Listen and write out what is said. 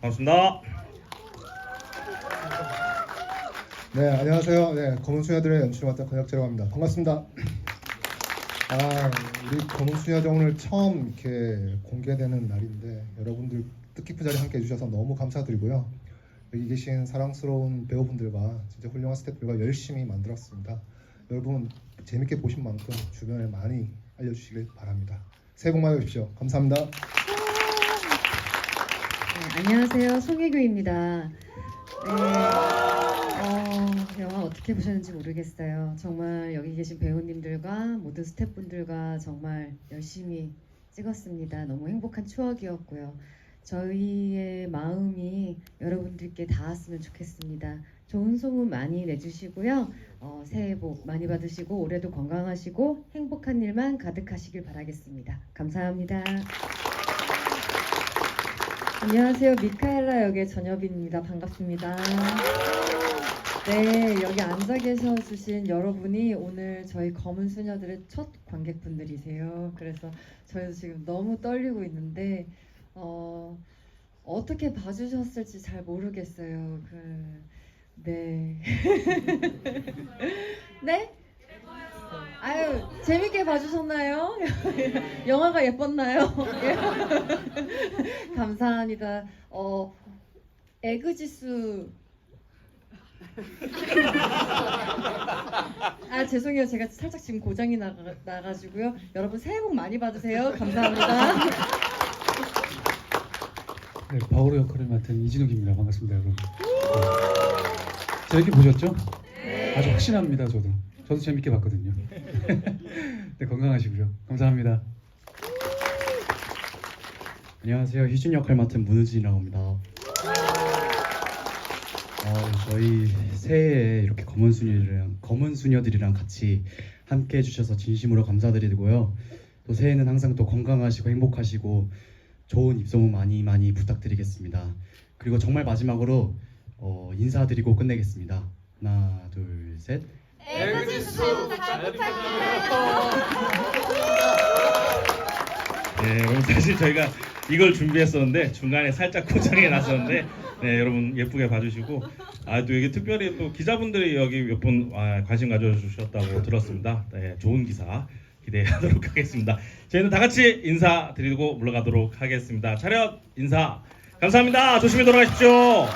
반갑습니다. 네, 안녕하세요. 네, 검은 수녀들의 연출을 맡은 권혁재라고 합니다. 반갑습니다. 아, 우리 검은 수녀들 오늘 처음 이렇게 공개되는 날인데 여러분들 뜻깊은 자리에 함께 해주셔서 너무 감사드리고요. 여기 계신 사랑스러운 배우분들과 진짜 훌륭한 스태프들과 열심히 만들었습니다. 여러분 재밌게 보신 만큼 주변에 많이 알려주시길 바랍니다. 새해 복 많이 받으십시오. 감사합니다. 네, 안녕하세요. 송혜교입니다. 네, 어, 영화 어떻게 보셨는지 모르겠어요. 정말 여기 계신 배우님들과 모든 스태프분들과 정말 열심히 찍었습니다. 너무 행복한 추억이었고요. 저희의 마음이 여러분들께 닿았으면 좋겠습니다. 좋은 소문 많이 내주시고요. 어, 새해 복 많이 받으시고 올해도 건강하시고 행복한 일만 가득하시길 바라겠습니다. 감사합니다. 안녕하세요. 미카엘라 역의 전여빈입니다. 반갑습니다. 네, 여기 앉아 계셔 주신 여러분이 오늘 저희 검은 수녀들의 첫 관객분들이세요. 그래서 저희도 지금 너무 떨리고 있는데 어, 어떻게 봐주셨을지 잘 모르겠어요. 그, 네. 네? 아유, 재밌게 봐주셨나요? 영화가 예뻤나요? 감사합니다. 어, 에그지수. 아 죄송해요 제가 살짝 지금 고장이 나가, 나가지고요 여러분 새해 복 많이 받으세요 감사합니다 네, 바오로 역할을 맡은 이진욱입니다. 반갑습니다, 여러분. 네. 재밌게 보셨죠? 아주 확신합니다, 저도. 저도 재밌게 봤거든요. 네, 건강하시고요. 감사합니다. 안녕하세요. 희준 역할 맡은 문우진이라고 합니다. 어, 저희 새해에 이렇게 검은 수녀들이랑 검은 수녀들이랑 같이 함께 해주셔서 진심으로 감사드리고요. 또 새해는 항상 또 건강하시고 행복하시고 좋은 입소문 많이 많이 부탁드리겠습니다. 그리고 정말 마지막으로 어, 인사드리고 끝내겠습니다. 하나, 둘, 셋. 네, 여러분 사실 저희가 이걸 준비했었는데 중간에 살짝 고장이 났었는데 네, 여러분 예쁘게 봐주시고 아 또 여기 특별히 또 기자분들이 여기 몇분 관심 가져주셨다고 들었습니다. 네, 좋은 기사 기대하도록 하겠습니다. 저희는 다 같이 인사드리고 물러가도록 하겠습니다. 차렷 인사 감사합니다. 조심히 돌아가십시오.